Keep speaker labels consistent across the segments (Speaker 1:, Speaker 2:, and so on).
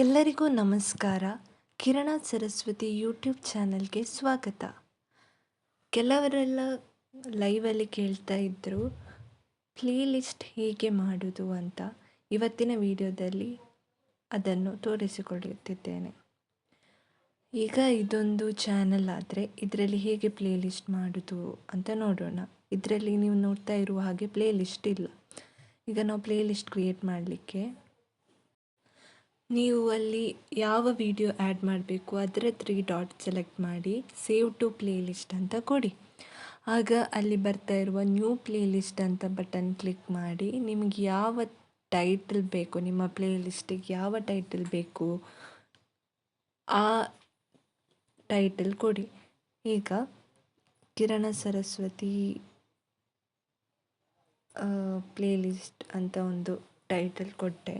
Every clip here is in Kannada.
Speaker 1: ಎಲ್ಲರಿಗೂ ನಮಸ್ಕಾರ. ಕಿರಣ ಸರಸ್ವತಿ ಯೂಟ್ಯೂಬ್ ಚಾನಲ್ಗೆ ಸ್ವಾಗತ. ಕೆಲವರೆಲ್ಲ ಲೈವಲ್ಲಿ ಕೇಳ್ತಾ ಇದ್ದರು ಪ್ಲೇ ಲಿಸ್ಟ್ ಹೇಗೆ ಮಾಡೋದು ಅಂತ ಇವತ್ತಿನ ವಿಡಿಯೋದಲ್ಲಿ ಅದನ್ನು ತೋರಿಸಿಕೊಳ್ಳುತ್ತಿದ್ದೇನೆ ಈಗ ಇದೊಂದು ಚಾನಲ್ ಆದರೆ ಇದರಲ್ಲಿ ಹೇಗೆ ಪ್ಲೇ ಲಿಸ್ಟ್ ಮಾಡೋದು ಅಂತ ನೋಡೋಣ. ಇದರಲ್ಲಿ ನೀವು ನೋಡ್ತಾ ಇರುವ ಹಾಗೆ ಪ್ಲೇ ಲಿಸ್ಟ್ ಇಲ್ಲ. ಈಗ ನಾವು ಪ್ಲೇ ಲಿಸ್ಟ್ ಕ್ರಿಯೇಟ್ ಮಾಡಲಿಕ್ಕೆ ನೀವು ಅಲ್ಲಿ ಯಾವ ವಿಡಿಯೋ ಆ್ಯಡ್ ಮಾಡಬೇಕು ಅದರ ತ್ರೀ ಡಾಟ್ ಸೆಲೆಕ್ಟ್ ಮಾಡಿ ಸೇವ್ ಟು ಪ್ಲೇ ಲಿಸ್ಟ್ ಅಂತ ಕೊಡಿ. ಆಗ ಅಲ್ಲಿ ಬರ್ತಾ ಇರುವ ನ್ಯೂ ಪ್ಲೇ ಲಿಸ್ಟ್ ಅಂತ ಬಟನ್ ಕ್ಲಿಕ್ ಮಾಡಿ ನಿಮಗೆ ಯಾವ ಟೈಟಲ್ ಬೇಕು, ನಿಮ್ಮ ಪ್ಲೇ ಲಿಸ್ಟಿಗೆ ಯಾವ ಟೈಟಲ್ ಬೇಕು ಆ ಟೈಟಲ್ ಕೊಡಿ. ಈಗ ಕಿರಣ ಸರಸ್ವತಿ ಪ್ಲೇ ಲಿಸ್ಟ್ ಅಂತ ಒಂದು ಟೈಟಲ್ ಕೊಟ್ಟೆ.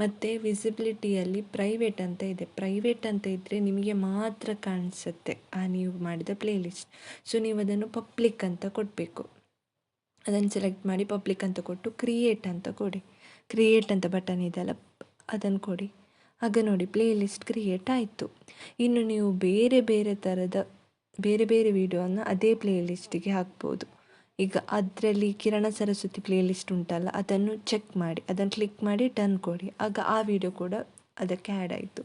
Speaker 1: ಮತ್ತು ವಿಸಿಬಿಲಿಟಿಯಲ್ಲಿ ಪ್ರೈವೇಟ್ ಅಂತ ಇದೆ. ಪ್ರೈವೇಟ್ ಅಂತ ಇದ್ದರೆ ನಿಮಗೆ ಮಾತ್ರ ಕಾಣಿಸುತ್ತೆ ಆ ನೀವು ಮಾಡಿದ ಪ್ಲೇಲಿಸ್ಟ್ ಸೊ ನೀವು ಅದನ್ನು ಪಬ್ಲಿಕ್ ಅಂತ ಕೊಡಬೇಕು. ಅದನ್ನು ಸೆಲೆಕ್ಟ್ ಮಾಡಿ ಪಬ್ಲಿಕ್ ಅಂತ ಕೊಟ್ಟು ಕ್ರಿಯೇಟ್ ಅಂತ ಕೊಡಿ. ಕ್ರಿಯೇಟ್ ಅಂತ ಬಟನ್ ಇದೆಯಲ್ಲ ಅದನ್ನು ಕೊಡಿ. ಆಗ ನೋಡಿ ಪ್ಲೇ ಲಿಸ್ಟ್ ಕ್ರಿಯೇಟ್ ಆಯಿತು. ಇನ್ನು ನೀವು ಬೇರೆ ಬೇರೆ ಥರದ ಬೇರೆ ಬೇರೆ ವೀಡಿಯೋನ ಅದೇ ಪ್ಲೇಲಿಸ್ಟಿಗೆ ಹಾಕ್ಬೋದು. ಈಗ ಅದರಲ್ಲಿ ಕಿರಣ ಸರಸ್ವತಿ ಪ್ಲೇಲಿಸ್ಟ್ ಉಂಟಲ್ಲ, ಅದನ್ನು ಚೆಕ್ ಮಾಡಿ, ಅದನ್ನು ಕ್ಲಿಕ್ ಮಾಡಿ ಟರ್ನ್ ಕೊಡಿ. ಆಗ ಆ ವಿಡಿಯೋ ಕೂಡ ಅದಕ್ಕೆ ಆ್ಯಡ್ ಆಯಿತು.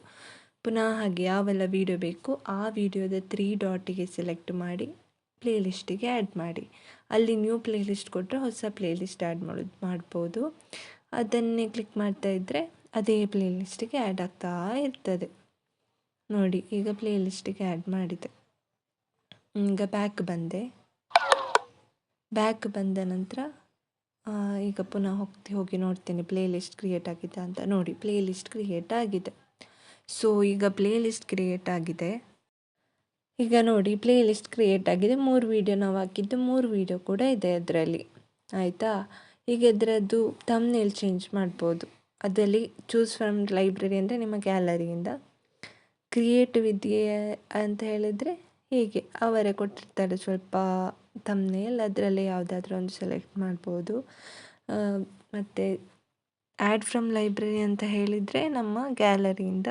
Speaker 1: ಪುನಃ ಹಾಗೆ ಯಾವೆಲ್ಲ ವೀಡಿಯೋ ಬೇಕು ಆ ವಿಡಿಯೋದ ತ್ರೀ ಡಾಟಿಗೆ ಸೆಲೆಕ್ಟ್ ಮಾಡಿ ಪ್ಲೇಲಿಸ್ಟಿಗೆ ಆ್ಯಡ್ ಮಾಡಿ. ಅಲ್ಲಿ ನ್ಯೂ ಪ್ಲೇಲಿಸ್ಟ್ ಕೊಟ್ಟರೆ ಹೊಸ ಪ್ಲೇಲಿಸ್ಟ್ ಆ್ಯಡ್ ಮಾಡೋದು ಮಾಡ್ಬೋದು. ಅದನ್ನೇ ಕ್ಲಿಕ್ ಮಾಡ್ತಾ ಇದ್ದರೆ ಅದೇ ಪ್ಲೇಲಿಸ್ಟಿಗೆ ಆ್ಯಡ್ ಆಗ್ತಾ ಇರ್ತದೆ. ನೋಡಿ, ಈಗ ಪ್ಲೇಲಿಸ್ಟಿಗೆ ಆ್ಯಡ್ ಮಾಡಿದೆ. ಈಗ ಬ್ಯಾಕ್ ಬಂದೆ. ಬ್ಯಾಕ್ ಬಂದ ನಂತರ ಈಗ ಪುನಃ ಹೋಗ್ತಿ, ಹೋಗಿ ನೋಡ್ತೀನಿ ಪ್ಲೇ ಲಿಸ್ಟ್ ಕ್ರಿಯೇಟ್ ಆಗಿದೆ ಅಂತ ನೋಡಿ ಪ್ಲೇ ಲಿಸ್ಟ್ ಕ್ರಿಯೇಟ್ ಆಗಿದೆ. ಸೊ ಈಗ ಪ್ಲೇ ಲಿಸ್ಟ್ ಕ್ರಿಯೇಟ್ ಆಗಿದೆ. ಈಗ ನೋಡಿ ಪ್ಲೇ ಲಿಸ್ಟ್ ಕ್ರಿಯೇಟ್ ಆಗಿದೆ. ಮೂರು ವೀಡಿಯೋ ನಾವು ಹಾಕಿದ್ದು, ಮೂರು ವೀಡಿಯೋ ಕೂಡ ಇದೆ ಅದರಲ್ಲಿ. ಆಯಿತಾ? ಈಗ ಇದರದ್ದು ತಮ್ನೇಲ್ ಚೇಂಜ್ ಮಾಡ್ಬೋದು. ಅದರಲ್ಲಿ ಚೂಸ್ ಫ್ರಮ್ ಲೈಬ್ರರಿ ಅಂದರೆ ನಿಮ್ಮ ಗ್ಯಾಲರಿಯಿಂದ ಕ್ರಿಯೇಟ್ ವಿದ್ಯೆ ಅಂತ ಹೇಳಿದರೆ ಹೀಗೆ ಅವರೇ ಕೊಟ್ಟಿರ್ತಾರೆ ಸ್ವಲ್ಪ ತಮ್ನೇಲ್ ಅದರಲ್ಲಿ ಯಾವುದಾದ್ರೂ ಒಂದು ಸೆಲೆಕ್ಟ್ ಮಾಡ್ಬೋದು. ಮತ್ತು ಆ್ಯಡ್ ಫ್ರಮ್ ಲೈಬ್ರರಿ ಅಂತ ಹೇಳಿದರೆ ನಮ್ಮ ಗ್ಯಾಲರಿಯಿಂದ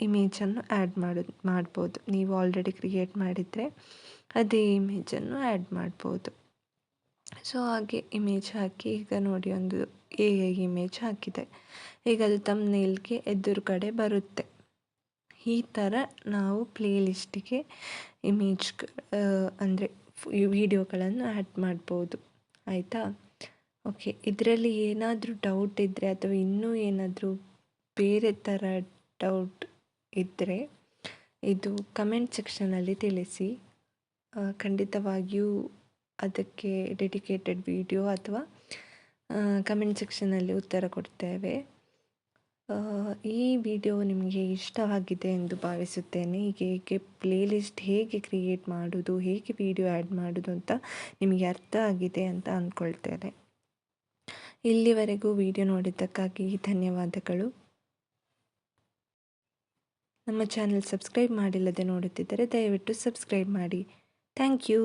Speaker 1: ಇಮೇಜನ್ನು ಆ್ಯಡ್ ಮಾಡೋದು ಮಾಡ್ಬೋದು. ನೀವು ಆಲ್ರೆಡಿ ಕ್ರಿಯೇಟ್ ಮಾಡಿದರೆ ಅದೇ ಇಮೇಜನ್ನು ಆ್ಯಡ್ ಮಾಡ್ಬೋದು. ಸೊ ಹಾಗೆ ಇಮೇಜ್ ಹಾಕಿ, ಈಗ ನೋಡಿ ಒಂದು ಎ ಇಮೇಜ್ ಹಾಕಿದೆ. ಈಗ ಅದು ತಮ್ನೇಲ್ಗೆ ಎದುರು ಎದುರುಗಡೆ ಬರುತ್ತೆ. ಈ ಥರ ನಾವು ಪ್ಲೇ ಲಿಸ್ಟಿಗೆ ಇಮೇಜ್ ಅಂದರೆ ವಿಡಿಯೋಗಳನ್ನು ಆ್ಯಡ್ ಮಾಡ್ಬೋದು. ಆಯಿತಾ? ಓಕೆ, ಇದರಲ್ಲಿ ಏನಾದರೂ ಡೌಟ್ ಇದ್ದರೆ ಅಥವಾ ಇನ್ನೂ ಏನಾದರೂ ಬೇರೆ ಥರ ಡೌಟ್ ಇದ್ದರೆ ಇದು ಕಮೆಂಟ್ ಸೆಕ್ಷನಲ್ಲಿ ತಿಳಿಸಿ. ಖಂಡಿತವಾಗಿಯೂ ಅದಕ್ಕೆ ಡೆಡಿಕೇಟೆಡ್ ವಿಡಿಯೋ ಅಥವಾ ಕಮೆಂಟ್ ಸೆಕ್ಷನಲ್ಲಿ ಉತ್ತರ ಕೊಡ್ತೇವೆ. ಈ ವಿಡಿಯೋ ನಿಮಗೆ ಇಷ್ಟವಾಗಿದೆ ಎಂದು ಭಾವಿಸುತ್ತೇನೆ. ಹೇಗೆ ಪ್ಲೇಲಿಸ್ಟ್ ಹೇಗೆ ಕ್ರಿಯೇಟ್ ಮಾಡೋದು, ಹೇಗೆ ವಿಡಿಯೋ ಆ್ಯಡ್ ಮಾಡೋದು ಅಂತ ನಿಮಗೆ ಅರ್ಥ ಆಗಿದೆ ಅಂತ ಅಂದ್ಕೊಳ್ತೇನೆ ಇಲ್ಲಿವರೆಗೂ ವಿಡಿಯೋ ನೋಡಿದ್ದಕ್ಕಾಗಿ ಧನ್ಯವಾದಗಳು. ನಮ್ಮ ಚಾನಲ್ ಸಬ್ಸ್ಕ್ರೈಬ್ ಮಾಡಿಲ್ಲದೆ ನೋಡುತ್ತಿದ್ದರೆ ದಯವಿಟ್ಟು ಸಬ್ಸ್ಕ್ರೈಬ್ ಮಾಡಿ. Thank you